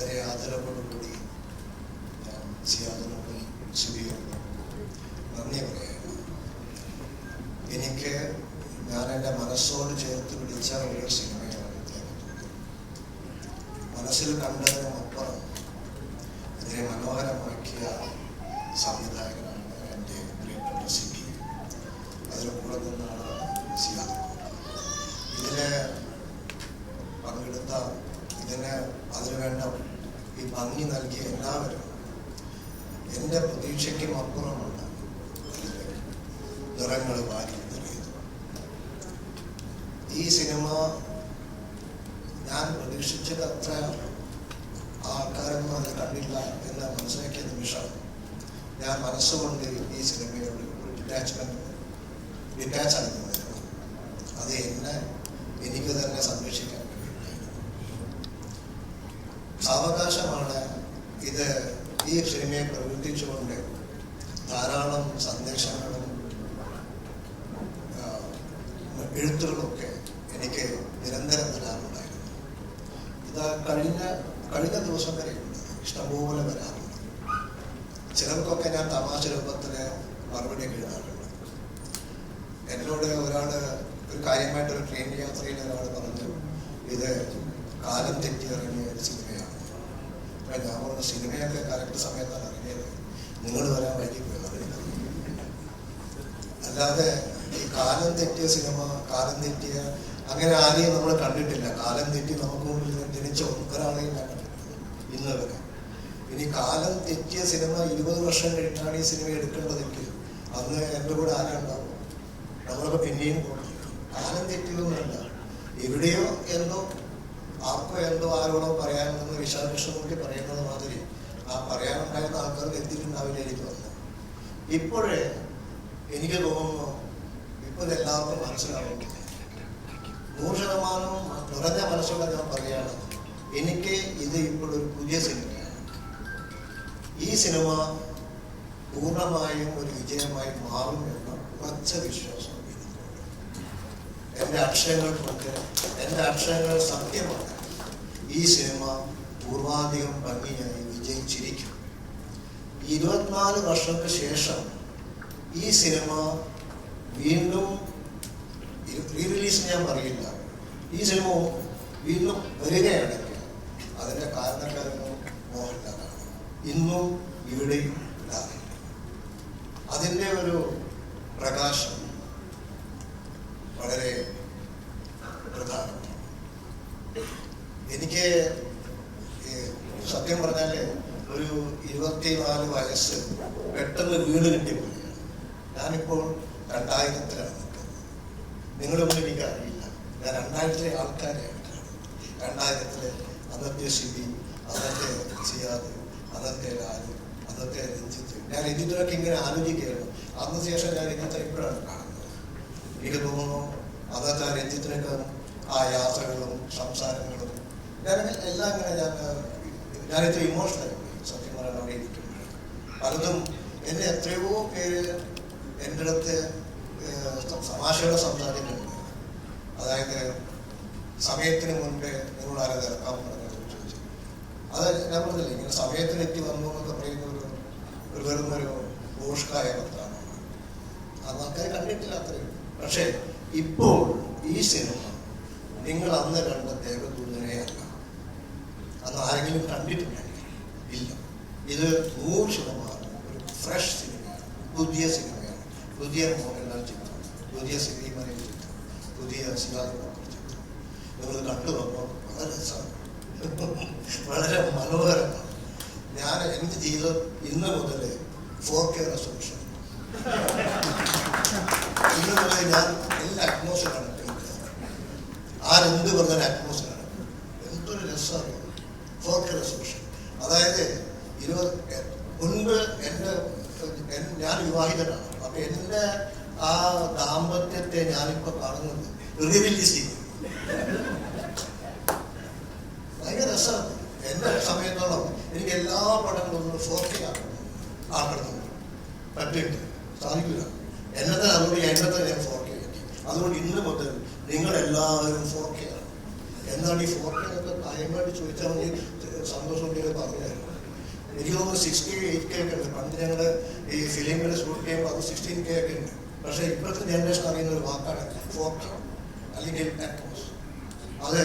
വളരെ ആദരവോടുകൂടി സിയാദിനോടും സുബിയോടും നന്ദി പറയുന്നു എനിക്ക് ഞാൻ എന്റെ മനസ്സോട് ചേർത്ത് പിടിച്ച ഒരു സിനിമയാണ് മനസ്സിൽ കണ്ടതിനുമപ്പുറം അതിനെ മനോഹരമാക്കിയ സംവിധായകനാണ് എന്റെ പ്രിയപ്പെട്ട അതിന് കൂടെ നിന്നാണ് ഈ ഭംഗി നൽകിയ എല്ലാവരും എന്റെ പ്രതീക്ഷയ്ക്കും അപ്പുറമാണ് നിറങ്ങൾ വാരി നൽകിയത്. ഈ സിനിമ ഞാൻ പ്രതീക്ഷിച്ചത് അത്ര ആൾക്കാരൊന്നും അത് കണ്ടില്ല എന്ന് മനസ്സിലാക്കിയ നിമിഷം ഞാൻ മനസ്സുകൊണ്ട് ഈ സിനിമയോട് ഡിറ്റാച്ച്മെന്റ് ഡിറ്റാച്ച് ആയിരുന്നു അത് എന്നെ എനിക്ക് തന്നെ വേണ്ടിയിട്ടായിരുന്നു സാവകാശമാണ് ഇത് ഈ സിനിമയെ പ്രവർത്തിച്ചുകൊണ്ട് ധാരാളം സന്ദേശങ്ങളും എഴുത്തുകളൊക്കെ എനിക്ക് നിരന്തരം വരാറുണ്ടായിരുന്നു. ഇത് കഴിഞ്ഞ കഴിഞ്ഞ ദിവസം വരെ ഇഷ്ടംപോലെ വരാറുണ്ട്. ചിലർക്കൊക്കെ ഞാൻ തമാശ രൂപത്തിൽ മറുപടി എഴുതാറുണ്ട് എന്നോട് ഒരാൾ ഒരു കാര്യമായിട്ട് ഒരു ട്രെയിൻ യാത്രയിൽ ഒരാൾ പറഞ്ഞു ഇത് കാലം തെറ്റിയിറങ്ങിയ ഒരു സിനിമയാണ്. അപ്പൊ ഞാൻ പറഞ്ഞ സിനിമയൊക്കെ കറക്റ്റ് സമയത്താണ് ഇറങ്ങിയത്. നിങ്ങൾ വരാൻ വൈകിപ്പോയി പോയി അല്ലാതെ ഈ കാലം തെറ്റിയ സിനിമ കാലം തെറ്റിയ അങ്ങനെ ആരെയും നമ്മൾ കണ്ടിട്ടില്ല. കാലം തെറ്റി നമുക്ക് മുമ്പിൽ ജനിച്ച ഒരാളെയും കണ്ടിട്ടില്ല ഇന്ന് വരെ ഇനി കാലം തെറ്റിയ സിനിമ ഇരുപത് വർഷം കഴിഞ്ഞാണ് ഈ സിനിമ എടുക്കേണ്ടതെങ്കിൽ അന്ന് എന്റെ കൂടെ ആരുണ്ടാവും നമ്മളൊക്കെ പിന്നെയും കാലം തെറ്റിയൊന്നുമല്ല എവിടെയോ എന്തോ ആർക്കോ എന്തോ ആരോടോ പറയാനെന്ന് വിശാലകൃഷ്ണമൂർത്തി പറയുന്നത് മാതിരി ആ പറയാനുണ്ടായിരുന്ന ആൾക്കാർക്ക് എത്തിയിട്ടുണ്ടാവില്ല എനിക്ക് തോന്നുന്നു ഇപ്പോഴേ എനിക്ക് തോന്നുന്നു ഇപ്പോൾ എല്ലാവർക്കും മനസ്സിലാവുന്നു. നൂറ് ശതമാനം നിറഞ്ഞ മനസ്സോടെ ഞാൻ പറയുകയാണ്. എനിക്ക് ഇത് ഇപ്പോഴൊരു പുതിയ സിനിമയാണ്. ഈ സിനിമ പൂർണമായും ഒരു വിജയമായി മാറും എന്ന ഉറച്ച വിശ്വാസം. എന്റെ അക്ഷരങ്ങൾ കൊണ്ട് എന്റെ അക്ഷരങ്ങൾ സത്യമാണ്. ഈ സിനിമ പൂർവാധികം ഭംഗിയായി വിജയിച്ചിരിക്കും. ഇരുപത്തിനാല് വർഷത്തിന് ശേഷം ഈ സിനിമ വീണ്ടും റീ റിലീസ് ഞാൻ പറയില്ല. ഈ സിനിമ വീണ്ടും വരികയാണെങ്കിൽ അതിന്റെ കാരണക്കാരനും മോഹൻലാലാണ്. ഇന്നും ഇവിടെയും അതിന്റെ ഒരു പ്രകാശം വളരെ പ്രധാനമാണ് എനിക്ക് സത്യം പറഞ്ഞാൽ ഒരു ഇരുപത്തിനാല് വയസ്സ് പെട്ടെന്ന് വീട് കിട്ടിപ്പോയി ഞാനിപ്പോൾ രണ്ടായിരത്തിലാണ് നിൽക്കുന്നത്. നിങ്ങളൊന്നും എനിക്ക് അറിയില്ല ഞാൻ രണ്ടായിരത്തിലെ ആൾക്കാരെയാണ് കാണുന്നത് രണ്ടായിരത്തിലെ അന്നത്തെ സിബി അന്നത്തെ സിയാദ് അന്നത്തെ ലാലു അന്നത്തെ രഞ്ജിത്ത്. ഞാൻ ഇതിനൊക്കെ ഇങ്ങനെ ആലോചിക്കുകയായിരുന്നു. അന്ന് ശേഷം ഞാൻ ഇന്നത്തെ ഇപ്പോഴാണ് കാണുന്നത്. എനിക്ക് തോന്നുന്നു അന്നത്തെ ആ രഞ്ജിത്തിനൊക്കെ ആ യാത്രകളും സംസാരങ്ങളും. ഞാൻ എല്ലാം ഇങ്ങനെ ഞാൻ ഞാനിത്ര ഇമോഷണൽ സത്യം പറയാൻ അവിടെ ഇരിക്കുമ്പോൾ. പലതും എന്നെ എത്രയോ പേര് എന്റെ അടുത്ത് തമാശയോടെ സംസാരിക്കുന്നുണ്ട്. അതായത് സമയത്തിന് മുൻപേ നിങ്ങൾ ആരെ ഇറക്കാൻ പറഞ്ഞു ചോദിച്ചു. അത് ഞാൻ പറഞ്ഞില്ലേ ഇങ്ങനെ സമയത്തിന് എത്തി വന്നു എന്നൊക്കെ പറയുന്ന ഒരു ഒരു വെറും ഒരു ഘോഷകായ വർത്താനമാണ് അത് ആൾക്കാർ കണ്ടിട്ടില്ല അത്രയും പക്ഷേ ഇപ്പോൾ ഈ സിനിമ നിങ്ങൾ അന്ന് കണ്ട ദേവദൂതനെ അല്ല. അന്ന് ആരെങ്കിലും കണ്ടിട്ടുണ്ടെങ്കിൽ ഇല്ല. ഇത് നൂറ് ശതമാനം ഒരു ഫ്രഷ് സിനിമയാണ്. പുതിയ സിനിമയാണ്. പുതിയ മോഹൻലാൽ ചിത്രം. പുതിയ സിനിമയിൽ ചിത്രം. പുതിയ ശിവാജിബാബു ചിത്രം. നിങ്ങൾ കണ്ടു വന്നോ വളരെ വളരെ മനോഹരമാണ്. ഞാൻ എന്ത് ജീവിതം ഇന്ന് മുതൽ ഫോർ കെ റെസൊല്യൂഷൻ ഇന്ന് മുതൽ ഞാൻ എല്ലാ അറ്റ്മോസ്ഫിയറാണ് ആരെന്ത് പറഞ്ഞ അറ്റ്മോസ്ഫിയർ എന്തൊരു രസമാണ്. ഫോർ കെ റെസൊല്യൂഷൻ അതായത് ഇരുപത് മുൻപ് എന്റെ ഞാൻ വിവാഹിതനാണ്. അപ്പൊ എന്റെ ആ ദാമ്പത്യത്തെ ഞാനിപ്പോ കാണുന്നത് റിലീസ് ചെയ്യും ഭയങ്കര രസമാണ്. എന്റെ സമയത്തോളം എനിക്ക് എല്ലാ പടങ്ങളും ഫോർ കെ പറ്റിയിട്ട് സാധിക്കില്ല. എന്നത്തെ അതുകൊണ്ട് എന്നത്തെ ഞാൻ ഫോർക്കി അതുകൊണ്ട് ഇന്ന് മുതൽ നിങ്ങൾ എല്ലാവരും ഫോർ കെ ആണ് എന്താണ് ഈ ഫോർ കെ എന്നൊക്കെ കാര്യമായിട്ട് ചോദിച്ചാൽ മതി. സന്തോഷം പറഞ്ഞായിരുന്നു എനിക്ക് തോന്നുന്നു സിക്സ്റ്റി എയ്റ്റ് കെ ഒക്കെ ഉണ്ട്. പണ്ട് ഞങ്ങൾ ഈ ഫിലിമിൽ ഷൂട്ട് ചെയ്യുമ്പോൾ അത് സിക്സ്റ്റീൻ കെ ഒക്കെ ഉണ്ട്. പക്ഷേ ഇപ്പോഴത്തെ ജനറേഷൻ അറിയുന്ന ഒരു വാക്കാണ് ഫോർ കെ അല്ലെങ്കിൽ അറ്റ്മോസ് അത്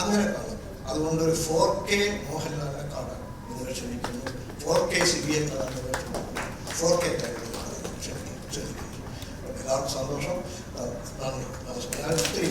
അങ്ങനെ കാണും. അതുകൊണ്ട് ഒരു ഫോർ കെ മോഹൻലാലിനെ കാണാൻ നിങ്ങൾ ക്ഷണിക്കുന്നു. Four K C B N കാണാൻ ഫോർ കെ ക്ഷണിക്കുന്നു. എല്ലാവർക്കും സന്തോഷം ആ, നന്ദി നമസ്കാരം ഞാൻ ഒത്തിരി